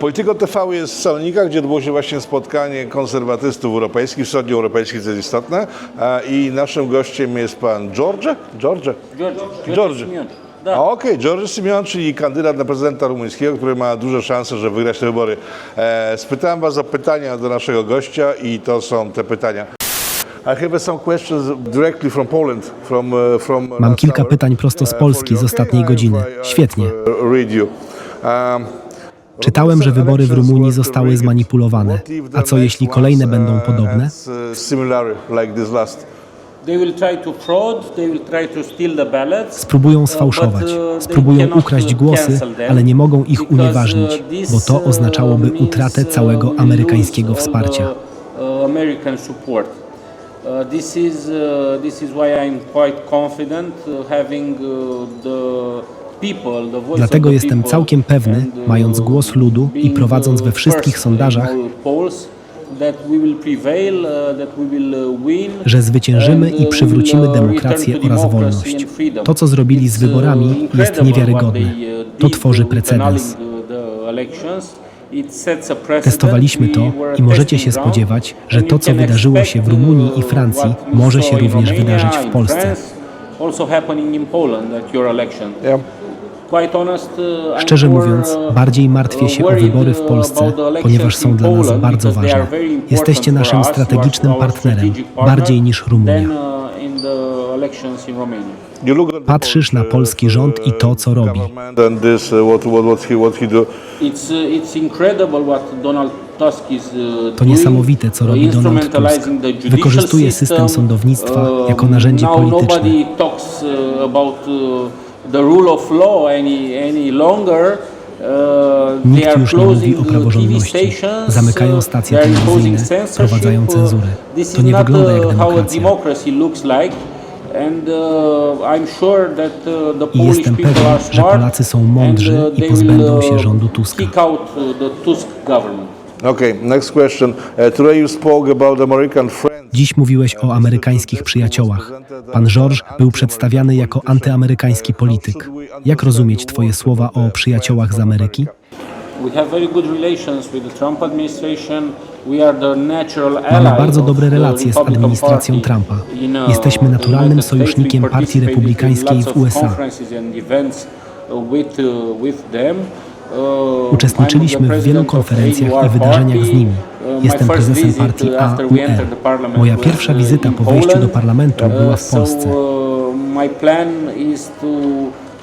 Polityko TV jest w Salonikach, gdzie odbyło się właśnie spotkanie konserwatystów europejskich, wschodnioeuropejskich, co jest istotne. A, I naszym gościem jest pan George? George? George, George. Simeon. A, Da. Okej, George Simeon, czyli kandydat na prezydenta rumuńskiego, który ma duże szanse, żeby wygrać te wybory. E, spytałem was o pytania do naszego gościa i to są te pytania. I have some questions directly from Poland. From, uh, from Mam kilka hour. pytań prosto z Uh, Polski z ostatniej Okay, godziny. I- I- Świetnie. uh, read you. Um, Czytałem, że wybory w Rumunii zostały zmanipulowane. A co jeśli kolejne będą podobne? Steal the ballots. Spróbują sfałszować, uh, they spróbują ukraść uh, głosy, ale nie mogą ich unieważnić, uh, bo to uh, oznaczałoby utratę uh, całego amerykańskiego wsparcia. uh. Uh, this is uh, this is why I'm quite confident uh, having uh, the people, the voice Dlatego jestem całkiem pewny, mając głos ludu i prowadząc we wszystkich sondażach, że zwyciężymy i przywrócimy demokrację oraz wolność. To, co zrobili z wyborami, jest niewiarygodne. To tworzy precedens. Testowaliśmy to i możecie się spodziewać, że to, co wydarzyło się w Rumunii i Francji, może się również wydarzyć w Polsce. France, Also happening in Poland at your election. Yeah. Szczerze more, mówiąc, uh, bardziej martwię się o wybory w uh, Polsce, ponieważ są dla nas bardzo ważne. Jesteście naszym strategicznym partnerem, bardziej niż Rumunia. uh, Patrzysz na polski uh, rząd i to, co robi. uh, uh, uh, To niesamowite, co uh, robi Donald Tusk. Wykorzystuje system sądownictwa Uh, jako narzędzie polityczne. The rule of law any, any longer. Uh, Nikt już nie mówi o praworządności. Zamykają uh, stacje telewizyjne, wprowadzają Uh, cenzurę. To nie wygląda jak demokracja. I jestem pewien, że Polacy są mądrzy i pozbędą się rządu Tuska. Okay, next question. Uh, today you spoke about American friends. Dziś mówiłeś o amerykańskich przyjaciołach. Pan George był przedstawiany jako antyamerykański polityk. Jak rozumieć Twoje słowa o przyjaciołach z Ameryki? We have very good relations with the Trump administration. We are the natural ally Mamy bardzo of dobre the relacje z administracją Party Trumpa. Jesteśmy naturalnym sojusznikiem We Partii Republikańskiej w of USA. Uh, uh. Uh, Uczestniczyliśmy w wielu konferencjach i wydarzeniach z nimi. Uh, Jestem prezesem partii uh, parliament Moja pierwsza uh, wizyta po wejściu do parlamentu była Uh, w Polsce. So, uh, my plan is to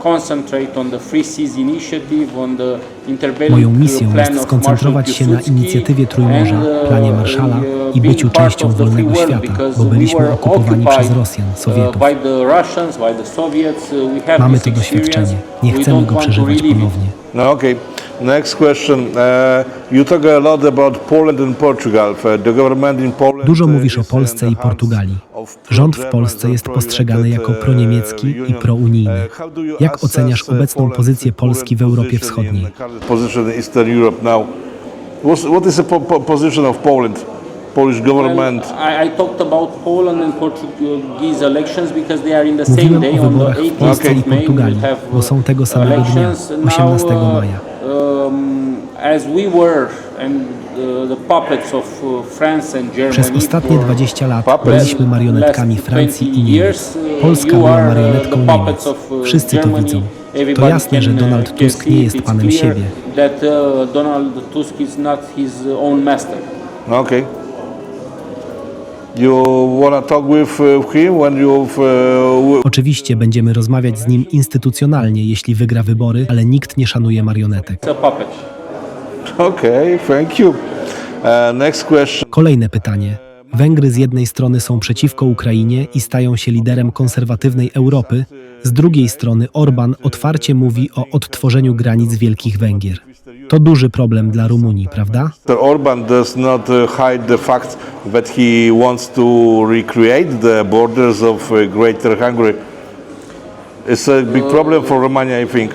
concentrate on the Free Seas Initiative, on the Moją misją jest skoncentrować się na inicjatywie Trójmorza, uh, planie Marszala uh, i byciu częścią wolnego świata, bo byliśmy okupowani przez Rosjan, uh, Sowietów. Uh, Mamy to doświadczenie. Nie chcemy go przeżywać ponownie. No, okay. Next question. Uh, you talk a lot about Poland and Portugal. The government in Poland Dużo mówisz o Polsce i Portugalii. Rząd w Polsce jest postrzegany jako proniemiecki i prounijny. Jak oceniasz obecną pozycję Polski w Europie Wschodniej? current Position in Eastern Europe now. What's, what is the po- po- position of Poland? Polish government? I, I talked about Poland and Portuguese elections because they are in the same day o on the wyborach w 18th Polsce i of May. We Portugalii, have bo są tego uh, samego dnia, elections. 18 Now, maja. um, as we were and uh, the puppets of uh, France and Germany Przez ostatnie for 20 lat byliśmy marionetkami last Francji 20 i Niemiec. uh, Polska była uh, marionetką Niemiec. of, uh, Wszyscy to Germany. widzą. To jasne, że uh, Donald Tusk nie jest panem siebie. Uh, Oczywiście będziemy rozmawiać z nim instytucjonalnie, jeśli wygra wybory, ale nikt nie szanuje marionetek. Okay, thank you. Uh, next question. Kolejne pytanie. Węgry z jednej strony są przeciwko Ukrainie i stają się liderem konserwatywnej Europy, z drugiej strony Orban otwarcie mówi o odtworzeniu granic Wielkich Węgier. To duży problem dla Rumunii, prawda? Mr. Orban does not uh, hide the fact that he wants to recreate the borders of uh, Greater Hungary. It's a big problem for Romania, I think.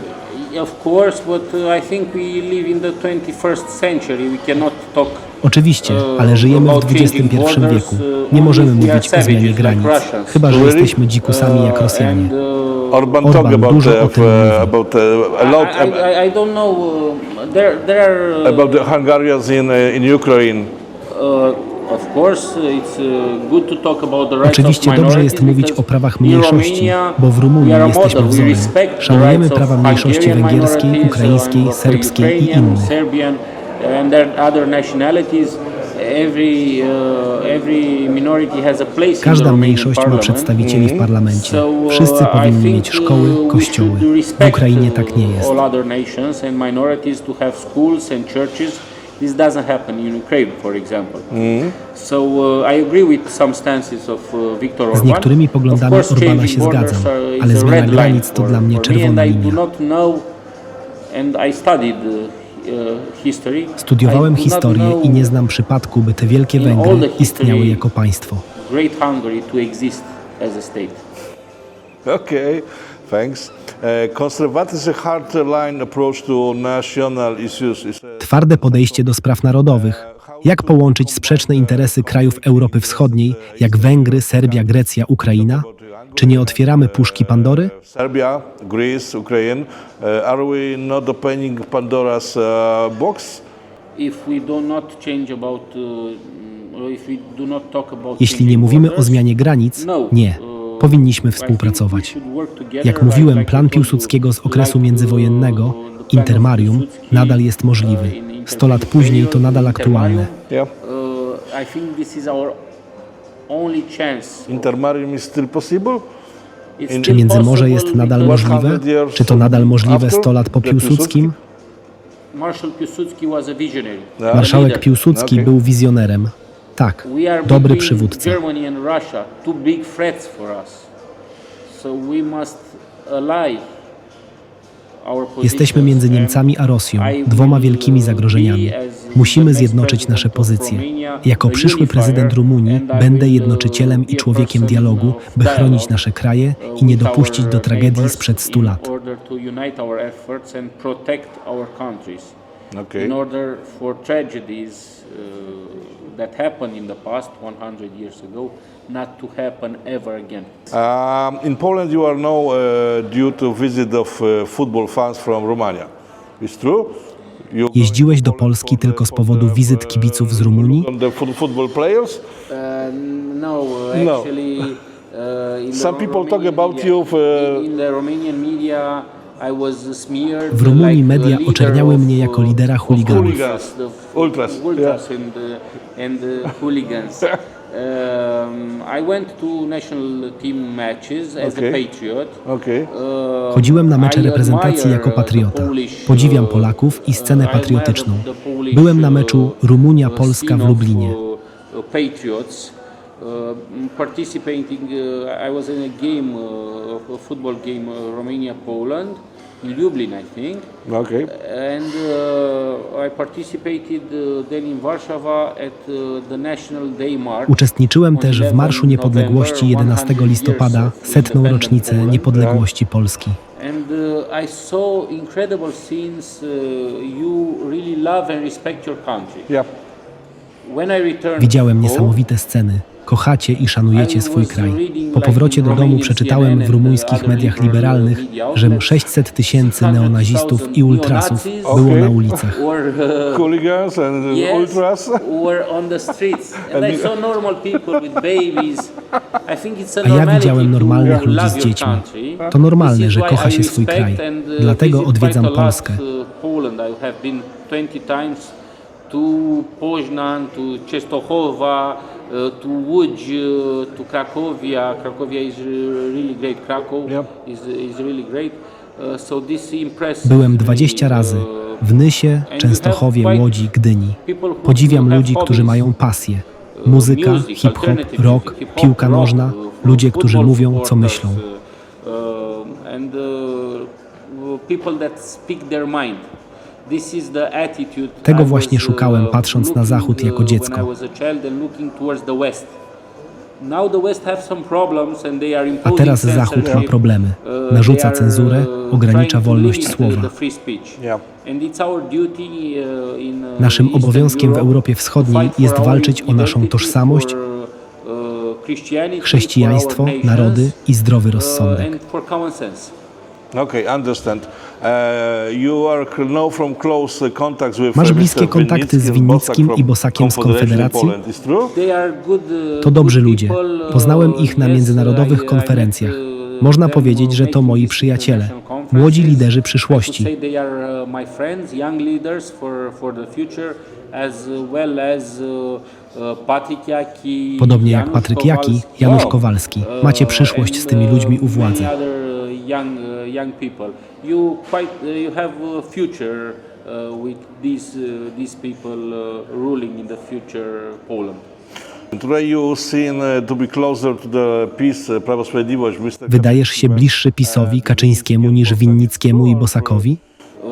Of course, but uh, I think we live in the 21st century. We cannot talk Oczywiście, ale żyjemy w XXI wieku. Nie możemy mówić o zmianie granic, chyba że jesteśmy dzikusami jak Rosjanie. Orban, Orban dużo o tym mówi. I, I don't know. There, there are. Uh, about the Hungarians in uh, in Ukraine. of course, it's good to talk about the rights Oczywiście of dobrze jest minorities mówić o prawach mniejszości, bo w Rumunii jesteśmy wzorem. respect the Szanujemy rights of prawa mniejszości Hungarian węgierskiej, ukraińskiej, uh, serbskiej i innych. Serbian, and there are other nationalities. Every, every minority has a place in the Każda mniejszość ma parliament. przedstawicieli w parlamencie. So, uh, Wszyscy I powinni think, mieć uh, szkoły, we kościoły. should W respect, Ukrainie tak nie jest. All other nations and minorities to have schools and churches. This doesn't happen in Ukraine, for example. So uh, I agree with some stances of uh, Viktor Orban. Z niektórymi poglądami Of course, Orbana się zgadzam, ale zmiana granic to dla mnie czerwona and I do linia. not know, and I studied uh. Studiowałem historię i nie znam przypadku, by te wielkie Węgry istniały jako państwo. Great Hungary to exist as a state. Okay, thanks. Conservatism hardline approach to national issues is uh, Twarde podejście do spraw narodowych. Jak połączyć sprzeczne interesy krajów Europy Wschodniej, jak Węgry, Serbia, Grecja, Ukraina? Czy nie otwieramy puszki Pandory? Serbia, Greece, Ukraine. Uh, are we not opening Pandora's box? Jeśli nie mówimy o zmianie granic, no, nie. uh, Powinniśmy współpracować. Jak mówiłem, plan Piłsudskiego z okresu międzywojennego, Intermarium, nadal jest możliwy. Sto lat później to nadal aktualne. Yeah. Intermarium is still possible? Czy Międzymorze possible jest nadal możliwe? 100 years Czy to nadal możliwe after 100 lat po Piłsudskim? Marshal Piłsudski was a visionary. Yeah. Marszałek. Piłsudski Okay. był wizjonerem. Tak, We are dobry between przywódca. Germany and Russia, two big threats for us. So we must ally our Jesteśmy między and Niemcami a Rosją, dwoma wielkimi zagrożeniami. Musimy zjednoczyć nasze pozycje. Jako przyszły prezydent Rumunii będę jednoczycielem i człowiekiem dialogu, by chronić nasze kraje i nie dopuścić do tragedii sprzed 100 lat. Okay. In order for tragedies uh, that happened in the past 100 years ago not to happen ever again. Um, in Poland, you are now uh, due to visit of uh, football fans from Romania. It's true? Jeździłeś do Polski tylko z powodu wizyt kibiców z Rumunii? Uh, no, uh, uh, Some people talk about you uh, W Rumunii media oczerniały mnie jako uh, lidera chuliganów. ultras, the f- Ultras, ultras Okay. a patriot. Okay. Uh, Chodziłem na mecze reprezentacji jako patriota. Podziwiam uh, Polaków i scenę patriotyczną. Byłem na uh, meczu Rumunia-Polska w Lublinie. uh, participating. I was in a game, a football game, Romania-Poland in Lublin, I think, Okay. and uh, I participated uh, then in Warsaw at uh, the National Day March. Uczestniczyłem też w Marszu Niepodległości 11 listopada, setną rocznicę niepodległości Polski. And uh, I saw incredible scenes. Uh, you really love and respect your country. Yeah. When I returned Widziałem niesamowite sceny. Kochacie i szanujecie swój kraj. Po powrocie do domu przeczytałem w rumuńskich mediach liberalnych, że 600 tysięcy neonazistów i ultrasów było na ulicach. Were, Hooligans and yes, ultras. were on the streets, and I saw normal people with babies. I think it's a ja widziałem normalnych ludzi z dziećmi. To normalne, że kocha się swój kraj. uh, Dlatego odwiedzam Polskę. uh, Poland. I have been 20 times to Poznan, to Częstochowa, to Łódź, uh, to Cracovia. Cracovia is really great. Krakow Yep. is, is really great. Uh, so this impresses Byłem me, 20 razy w Nysie, Częstochowie, Łodzi, Gdyni. people who Podziwiam have ludzi, którzy mają pasję. Muzyka, music, hip-hop, rock, piłka nożna, ludzie, którzy football mówią, co myślą. people that speak their mind. Tego właśnie szukałem, uh, patrząc na Zachód jako uh, dziecko. a teraz Zachód ma censorship. problemy. Uh, Narzuca cenzurę, uh, ogranicza wolność uh, słowa. uh, uh, Naszym obowiązkiem w Europie Wschodniej jest walczyć o naszą tożsamość, uh, chrześcijaństwo, narody i zdrowy uh, rozsądek. Okay, understand. Uh, you are now from close contacts with Masz uh, bliskie kontakty z Winnickim i Bosakiem z Konfederacji? Uh, To dobrzy ludzie. people, uh, Poznałem ich na międzynarodowych I konferencjach. uh, Można powiedzieć, że to moi przyjaciele, młodzi liderzy przyszłości. Uh, uh, uh, Podobnie jak Patryk Jaki. Janusz. Kowalski. Uh, Macie przyszłość z tymi and, ludźmi uh, u władzy. uh, uh, uh, uh, uh, uh, uh, uh. Wydajesz się bliższy PiSowi, Kaczyńskiemu niż Winnickiemu i Bosakowi?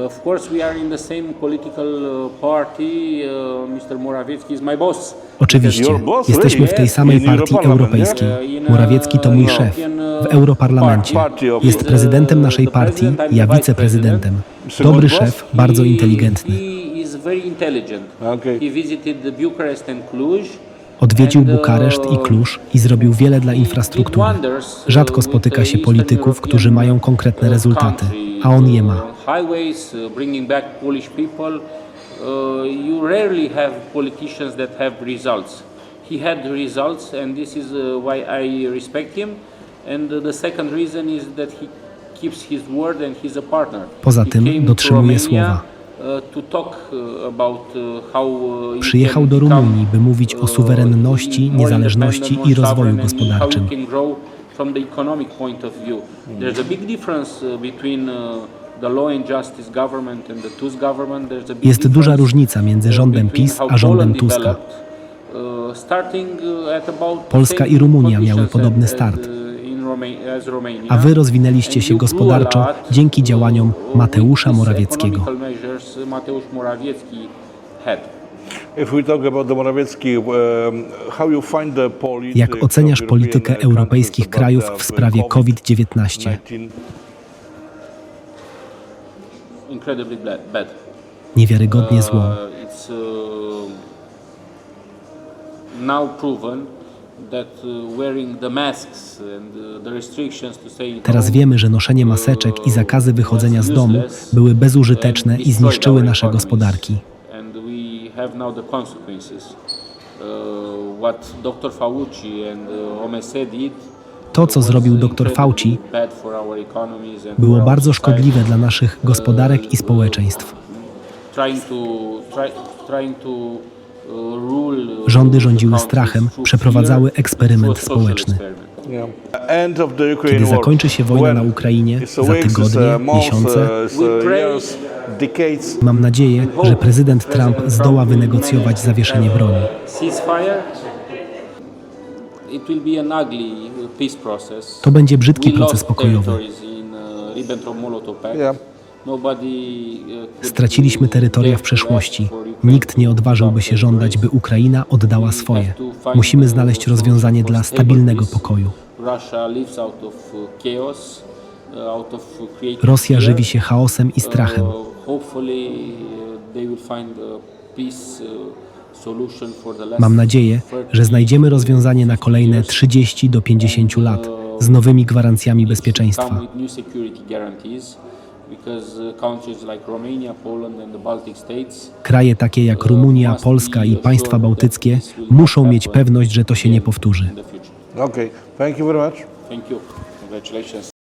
Of course, we are in the same political uh, party. Uh, Mr. Morawiecki is my boss. Oczywiście, Your boss, jesteśmy w tej really? samej In partii europejskiej. Morawiecki to mój no. szef In, uh, w Europarlamencie. Jest prezydentem naszej partii, ja wiceprezydentem. Dobry szef, bardzo inteligentny. He is very intelligent. He visited Bucharest and Cluj. Odwiedził Bukareszt i Kluż i zrobił wiele dla infrastruktury. Rzadko spotyka się polityków, którzy mają konkretne rezultaty, a on je ma. Uh. Uh. He had results, and this is uh, why I respect him. And the second reason is that he keeps his word and he's a partner. Poza tym dotrzymuje słowa. How uh, you Przyjechał do Rumunii, by mówić o suwerenności, niezależności i rozwoju gospodarczym. Big Jest duża różnica między rządem PiS a rządem Tuska. Polska i Rumunia miały podobny start. A wy rozwinęliście się gospodarczo dzięki działaniom uh, Mateusza Morawieckiego. um, Jak oceniasz politykę europejskich krajów w sprawie COVID-19? COVID-19? Incredibly bad. bad. Niewiarygodnie złą. Uh, uh, uh, uh, Teraz wiemy, że noszenie maseczek i zakazy wychodzenia z domu były bezużyteczne i zniszczyły nasze gospodarki. Uh, uh, To, co zrobił dr Fauci, było bardzo szkodliwe dla naszych gospodarek i społeczeństw. Rządy rządziły strachem, przeprowadzały eksperyment społeczny. Kiedy zakończy się wojna na Ukrainie, za tygodnie, miesiące, mam nadzieję, że prezydent Trump zdoła wynegocjować zawieszenie broni. To będzie brzydki proces pokojowy. Could Straciliśmy terytoria w przeszłości. Nikt nie odważyłby się żądać, by Ukraina oddała swoje. Musimy znaleźć rozwiązanie dla stabilnego pokoju. Of creating Rosja żywi się chaosem i strachem. Mam nadzieję, 30 że znajdziemy rozwiązanie na kolejne 30 do 50 lat z nowymi gwarancjami bezpieczeństwa. With new security guarantees because uh, countries like Romania, Poland and the Baltic states Kraje takie jak Rumunia, Polska i państwa bałtyckie muszą mieć pewność, że to się nie powtórzy. Okay. Thank you very much. Thank you. Congratulations.